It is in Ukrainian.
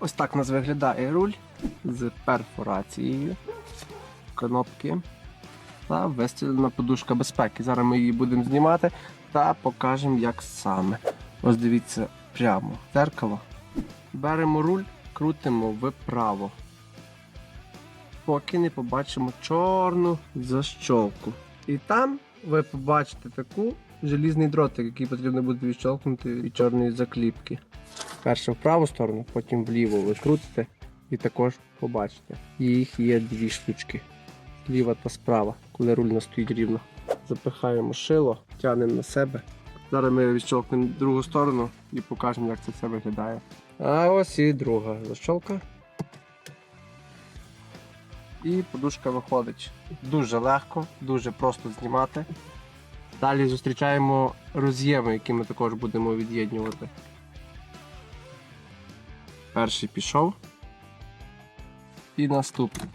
ось так у нас виглядає руль з перфорацією, кнопки та вистелена подушка безпеки. Зараз ми її будемо знімати та покажемо, як саме. Ось дивіться прямо в дзеркало. Беремо руль, крутимо вправо. Поки не побачимо чорну защолку. І там ви побачите таку желізний дротик, який потрібно буде відщолкнути від чорної закліпки. Перше в праву сторону, потім вліво ви крутите і також побачите. Їх є дві штучки. Зліва та справа, коли руль не стоїть рівно. Запихаємо шило, тягнемо на себе. Зараз ми відщолкнемо другу сторону і покажемо, як це все виглядає. А ось і друга защолка. І подушка виходить. Дуже легко, дуже просто знімати. Далі зустрічаємо роз'єми, які ми також будемо від'єднювати. Перший пішов. І наступний.